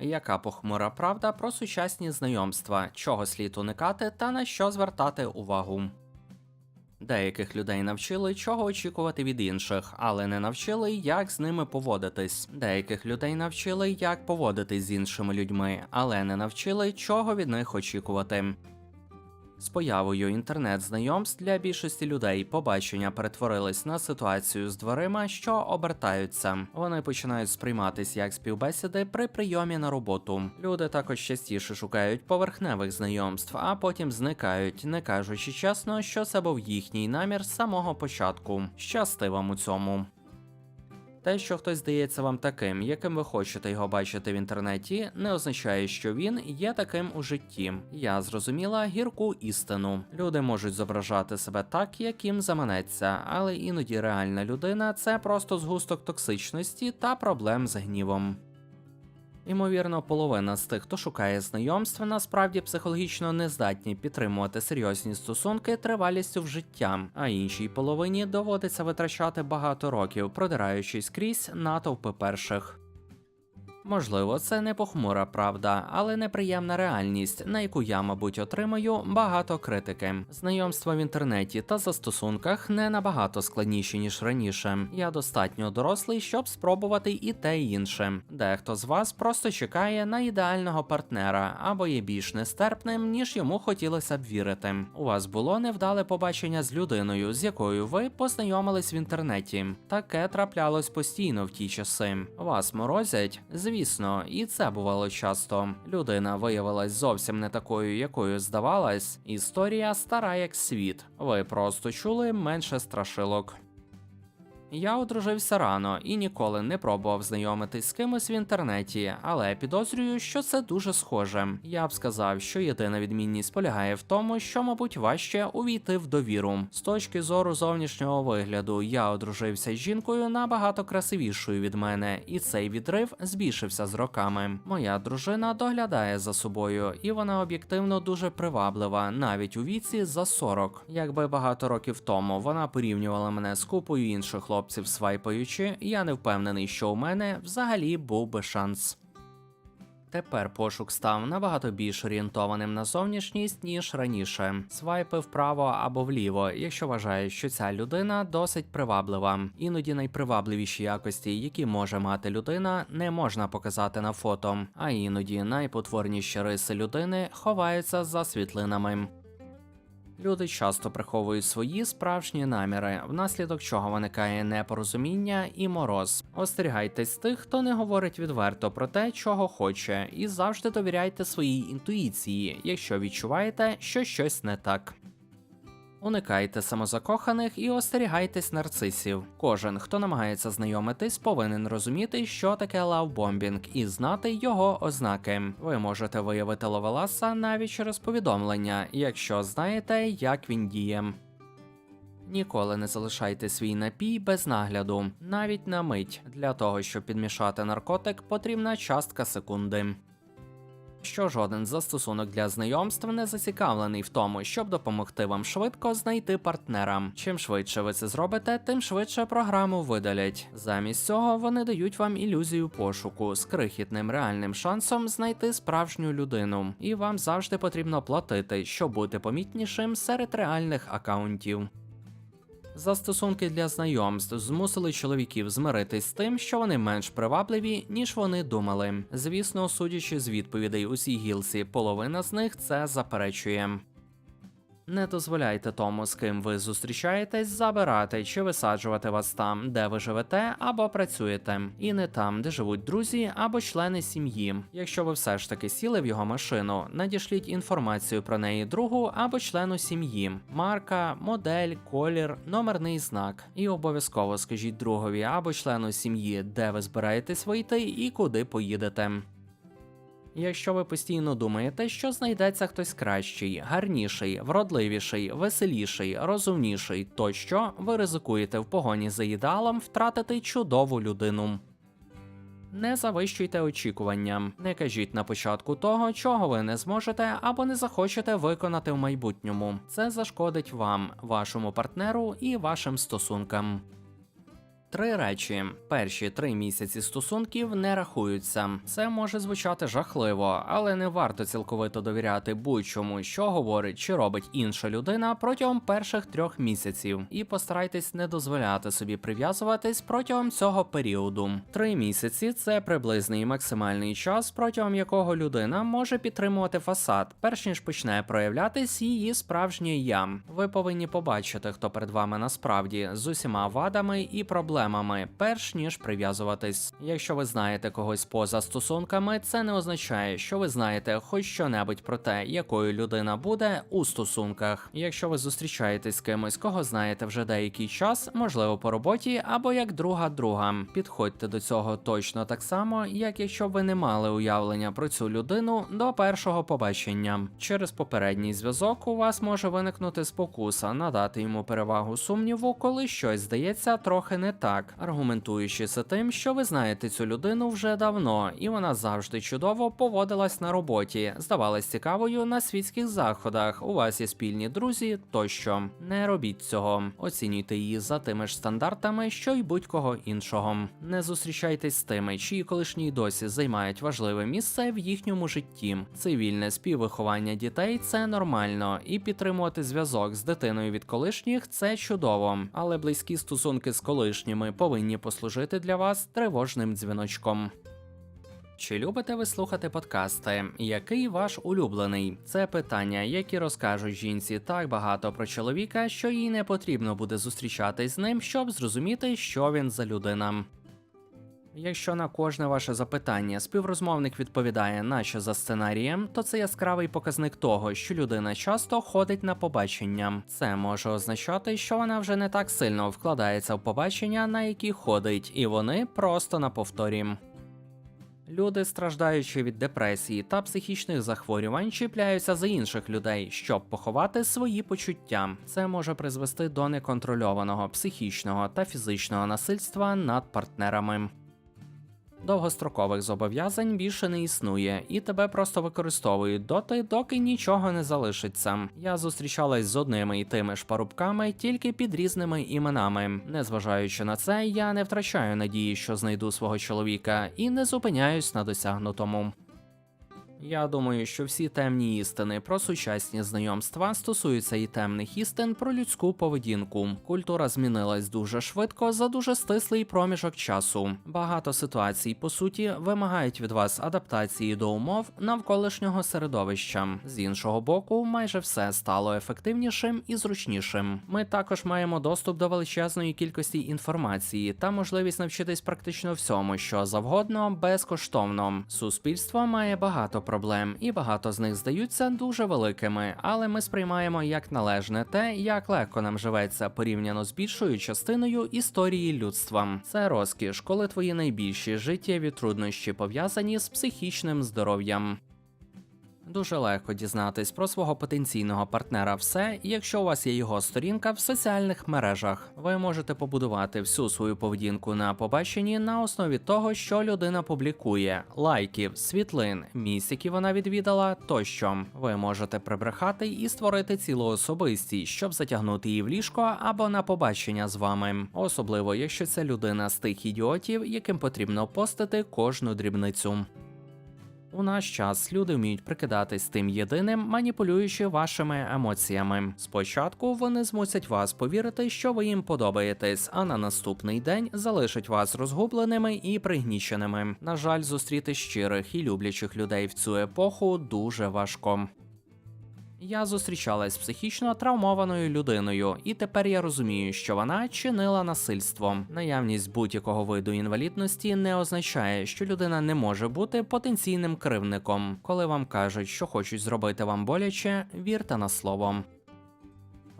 Яка похмура правда про сучасні знайомства, чого слід уникати та на що звертати увагу? Деяких людей навчили, чого очікувати від інших, але не навчили, як з ними поводитись. Деяких людей навчили, як поводитись з іншими людьми, але не навчили, чого від них очікувати. З появою інтернет-знайомств для більшості людей побачення перетворились на ситуацію з дверима, що обертаються. Вони починають сприйматись як співбесіди при прийомі на роботу. Люди також частіше шукають поверхневих знайомств, а потім зникають, не кажучи чесно, що це був їхній намір з самого початку. Щасти вам у цьому. Те, що хтось здається вам таким, яким ви хочете його бачити в інтернеті, не означає, що він є таким у житті. Я зрозуміла гірку істину. Люди можуть зображати себе так, як їм заманеться, але іноді реальна людина це просто згусток токсичності та проблем з гнівом. Ймовірно, половина з тих, хто шукає знайомства, насправді психологічно не здатні підтримувати серйозні стосунки тривалістю в життя, а іншій половині доводиться витрачати багато років, продираючись крізь натовпи перших. Можливо, це не похмура правда, але неприємна реальність, на яку я, мабуть, отримаю багато критики. Знайомства в інтернеті та застосунках не набагато складніші ніж раніше. Я достатньо дорослий, щоб спробувати і те і інше. Дехто з вас просто чекає на ідеального партнера або є більш нестерпним, ніж йому хотілося б вірити. У вас було невдале побачення з людиною, з якою ви познайомились в інтернеті. Таке траплялось постійно в ті часи. Вас морозять. Звісно, і це бувало часто. Людина виявилась зовсім не такою, якою здавалась. Історія стара як світ. Ви просто чули менше страшилок. Я одружився рано і ніколи не пробував знайомитись з кимось в інтернеті, але підозрюю, що це дуже схоже. Я б сказав, що єдина відмінність полягає в тому, що, мабуть, важче увійти в довіру. З точки зору зовнішнього вигляду, я одружився з жінкою набагато красивішою від мене, і цей відрив збільшився з роками. Моя дружина доглядає за собою, і вона об'єктивно дуже приваблива, навіть у віці за 40. Якби багато років тому вона порівнювала мене з купою інших хлопців свайпаючи, я не впевнений, що у мене взагалі був би шанс. Тепер пошук став набагато більш орієнтованим на зовнішність, ніж раніше. Свайпи вправо або вліво, якщо вважаєш, що ця людина досить приваблива. Іноді найпривабливіші якості, які може мати людина, не можна показати на фото, а іноді найпотворніші риси людини ховаються за світлинами. Люди часто приховують свої справжні наміри, внаслідок чого виникає непорозуміння і мороз. Остерігайтесь тих, хто не говорить відверто про те, чого хоче, і завжди довіряйте своїй інтуїції, якщо відчуваєте, що щось не так. Уникайте самозакоханих і остерігайтесь нарцисів. Кожен, хто намагається знайомитись, повинен розуміти, що таке лавбомбінг, і знати його ознаки. Ви можете виявити ловеласа навіть через повідомлення, якщо знаєте, як він діє. Ніколи не залишайте свій напій без нагляду, навіть на мить. Для того, щоб підмішати наркотик, потрібна частка секунди що жоден застосунок для знайомств не зацікавлений в тому, щоб допомогти вам швидко знайти партнера. Чим швидше ви це зробите, тим швидше програму видалять. Замість цього вони дають вам ілюзію пошуку з крихітним реальним шансом знайти справжню людину, і вам завжди потрібно платити, щоб бути помітнішим серед реальних акаунтів. Застосунки для знайомств змусили чоловіків змиритись з тим, що вони менш привабливі, ніж вони думали. Звісно, судячи з відповідей у гілці, половина з них це заперечує. Не дозволяйте тому, з ким ви зустрічаєтесь, забирати чи висаджувати вас там, де ви живете або працюєте, і не там, де живуть друзі або члени сім'ї. Якщо ви все ж таки сіли в його машину, надішліть інформацію про неї другу або члену сім'ї, марка, модель, колір, номерний знак. І обов'язково скажіть другові або члену сім'ї, де ви збираєтесь вийти і куди поїдете. Якщо ви постійно думаєте, що знайдеться хтось кращий, гарніший, вродливіший, веселіший, розумніший, тощо ви ризикуєте в погоні за ідеалом втратити чудову людину. Не завищуйте очікування, не кажіть на початку того, чого ви не зможете або не захочете виконати в майбутньому. Це зашкодить вам, вашому партнеру і вашим стосункам. Три речі: перші три місяці стосунків не рахуються. Це може звучати жахливо, але не варто цілковито довіряти будь-чому, що говорить чи робить інша людина протягом перших трьох місяців. І постарайтесь не дозволяти собі прив'язуватись протягом цього періоду. Три місяці це приблизний максимальний час, протягом якого людина може підтримувати фасад, перш ніж почне проявлятись її справжнє я. Ви повинні побачити, хто перед вами насправді з усіма вадами і проблемами, перш ніж прив'язуватись. Якщо ви знаєте когось поза стосунками, це не означає, що ви знаєте хоч що-небудь про те, якою людина буде у стосунках. Якщо ви зустрічаєтесь з кимось, кого знаєте вже деякий час, можливо, по роботі або як друга друга, підходьте до цього точно так само, як якщо ви не мали уявлення про цю людину до першого побачення. Через попередній зв'язок у вас може виникнути спокуса надати йому перевагу сумніву, коли щось здається трохи не так, аргументуючи це тим, що ви знаєте цю людину вже давно, і вона завжди чудово поводилась на роботі, здавалась цікавою на світських заходах. У вас є спільні друзі тощо. Не робіть цього. Оцінюйте її за тими ж стандартами, що й будь-кого іншого. Не зустрічайтесь з тими, чиї колишні досі займають важливе місце в їхньому житті. Цивільне співвиховання дітей це нормально, і підтримувати зв'язок з дитиною від колишніх це чудово. Але близькі стосунки з колишніми повинні послужити для вас тривожним дзвіночком. Чи любите ви слухати подкасти? Який ваш улюблений? Це питання, які розкажуть жінці так багато про чоловіка, що їй не потрібно буде зустрічатись з ним, щоб зрозуміти, що він за людина. Якщо на кожне ваше запитання співрозмовник відповідає, наче за сценарієм, то це яскравий показник того, що людина часто ходить на побачення. Це може означати, що вона вже не так сильно вкладається в побачення, на які ходить, і вони просто на повторі. Люди, страждаючи від депресії та психічних захворювань, чіпляються за інших людей, щоб поховати свої почуття. Це може призвести до неконтрольованого психічного та фізичного насильства над партнерами. Довгострокових зобов'язань більше не існує, і тебе просто використовують доти, доки нічого не залишиться. Я зустрічалась з одними і тими ж парубками, тільки під різними іменами. Незважаючи на це, я не втрачаю надії, що знайду свого чоловіка, і не зупиняюсь на досягнутому. Я думаю, що всі темні істини про сучасні знайомства стосуються і темних істин про людську поведінку. Культура змінилась дуже швидко за дуже стислий проміжок часу. Багато ситуацій, по суті, вимагають від вас адаптації до умов навколишнього середовища. З іншого боку, майже все стало ефективнішим і зручнішим. Ми також маємо доступ до величезної кількості інформації та можливість навчитись практично всьому, що завгодно, безкоштовно. Суспільство має багато проблем, і багато з них здаються дуже великими, але ми сприймаємо як належне те, як легко нам живеться порівняно з більшою частиною історії людства. Це розкіш, коли твої найбільші життєві труднощі пов'язані з психічним здоров'ям. Дуже легко дізнатись про свого потенційного партнера все, якщо у вас є його сторінка в соціальних мережах. Ви можете побудувати всю свою поведінку на побаченні на основі того, що людина публікує, лайків, світлин, місць, які вона відвідала, тощо. Ви можете прибрехати і створити цілу особистість, щоб затягнути її в ліжко або на побачення з вами. Особливо, якщо це людина з тих ідіотів, яким потрібно постити кожну дрібницю. У наш час люди вміють прикидатись тим єдиним, маніпулюючи вашими емоціями. Спочатку вони змусять вас повірити, що ви їм подобаєтесь, а на наступний день залишать вас розгубленими і пригніченими. На жаль, зустріти щирих і люблячих людей в цю епоху дуже важко. Я зустрічалась з психічно травмованою людиною, і тепер я розумію, що вона чинила насильство. Наявність будь-якого виду інвалідності не означає, що людина не може бути потенційним кривником. Коли вам кажуть, що хочуть зробити вам боляче, вірте на слово.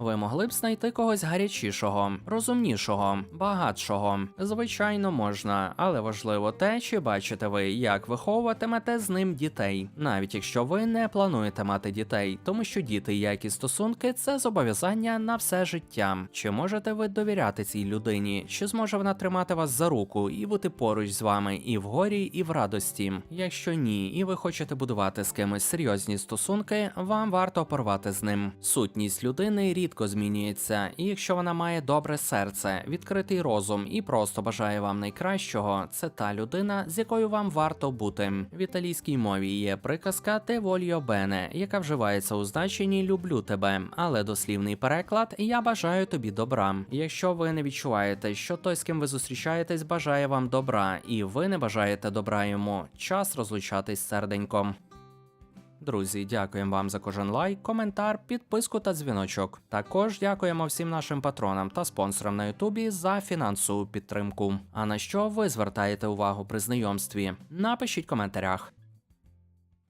Ви могли б знайти когось гарячішого, розумнішого, багатшого. Звичайно, можна, але важливо те, чи бачите ви, як виховуватимете з ним дітей, навіть якщо ви не плануєте мати дітей, тому що діти, як і стосунки, це зобов'язання на все життя. Чи можете ви довіряти цій людині? Чи зможе вона тримати вас за руку і бути поруч з вами і в горі, і в радості? Якщо ні, і ви хочете будувати з кимось серйозні стосунки, вам варто порвати з ним. Сутність людини рідко рідко змінюється, і якщо вона має добре серце, відкритий розум і просто бажає вам найкращого, це та людина, з якою вам варто бути. В італійській мові є приказка «Те voglio bene», яка вживається у значенні люблю тебе, але дослівний переклад я бажаю тобі добра. Якщо ви не відчуваєте, що той, з ким ви зустрічаєтесь, бажає вам добра, і ви не бажаєте добра йому, час розлучатись серденьком. Друзі, дякуємо вам за кожен лайк, коментар, підписку та дзвіночок. Також дякуємо всім нашим патронам та спонсорам на Ютубі за фінансову підтримку. А на що ви звертаєте увагу при знайомстві? Напишіть в коментарях.